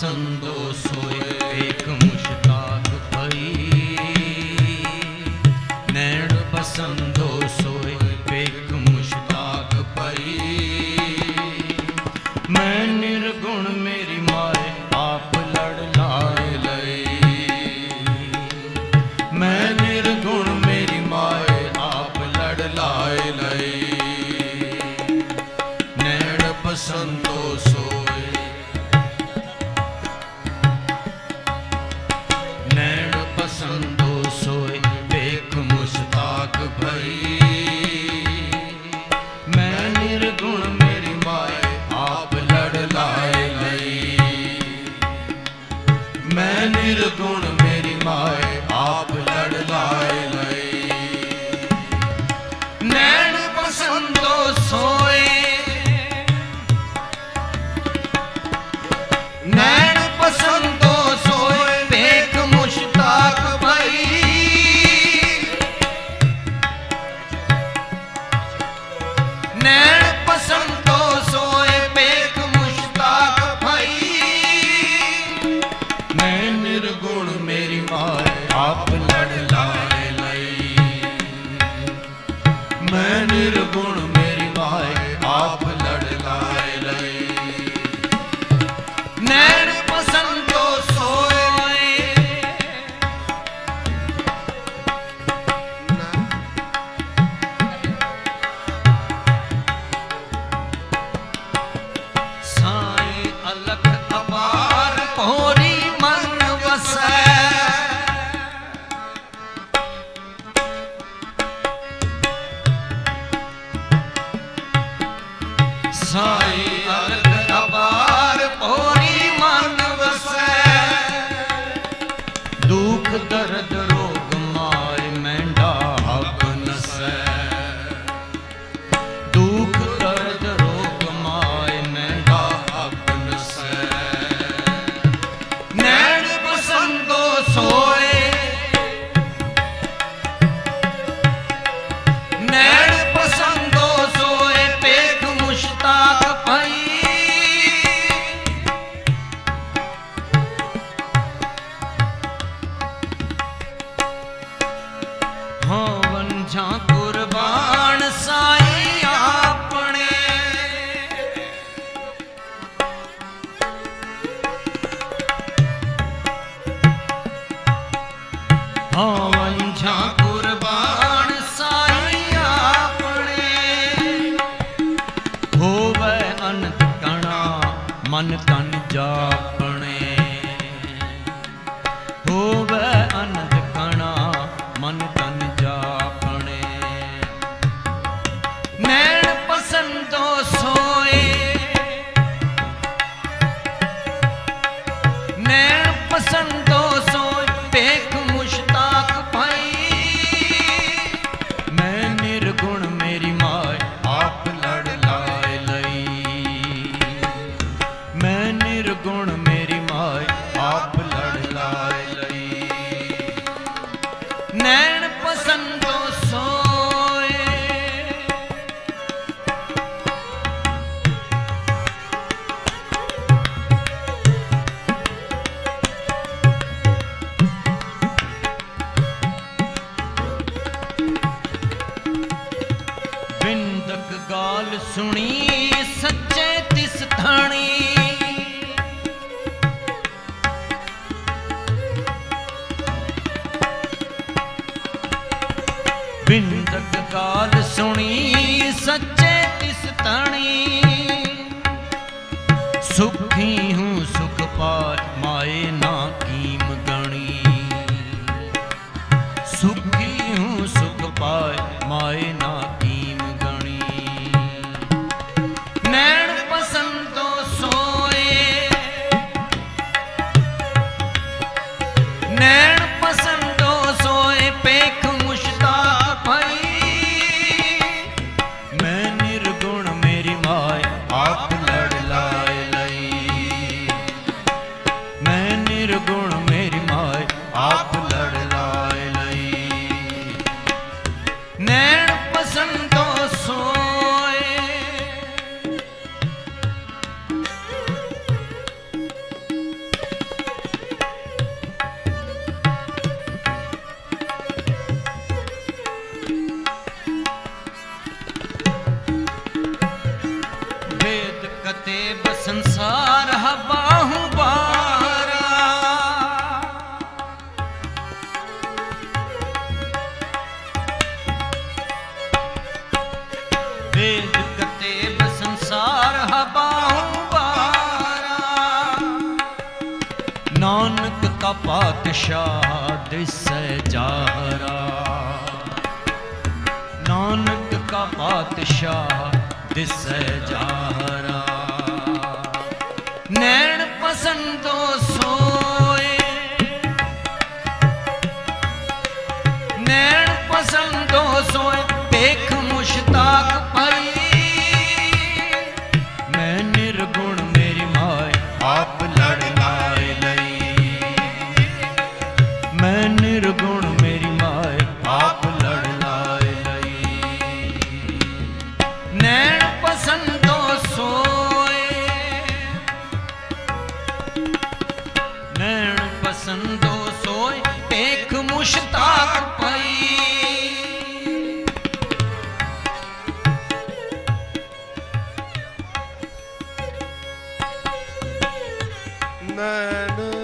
ਸੰਦੋ ਸੋਏ ਮੁਸ਼ਤਾਕ ਭਈ। ਨੈਣ ਬਸੰਦੋ ਸੋਏ ਮੁਸ਼ਤਾਕ ਭਈ। ਮੈਂ ਨਿਰਗੁਣ ਮੇਰੀ ਮਾਏ, ਆਪ ਲੜ ਲਾਏ ਲਈ ਮੈਂ ਨਿਰਗੁਣ ਮੇਰੀ ਮਾਏ, ਆਪ ਲੜ ਲਾਏ ਲਈ ਨੈਣ ਬਸੰਦ sun. Um, ਨੈਣ ਗਾਲ ਸੁਣੀ ਸੱਚੇ ਤਿਸ ਥਾਣੀ। का पातशाह दिस जाहरा नानक का पातशाह दिस जाहरा नैन पसंदो सोए नैन पसंदो ਨੈਣ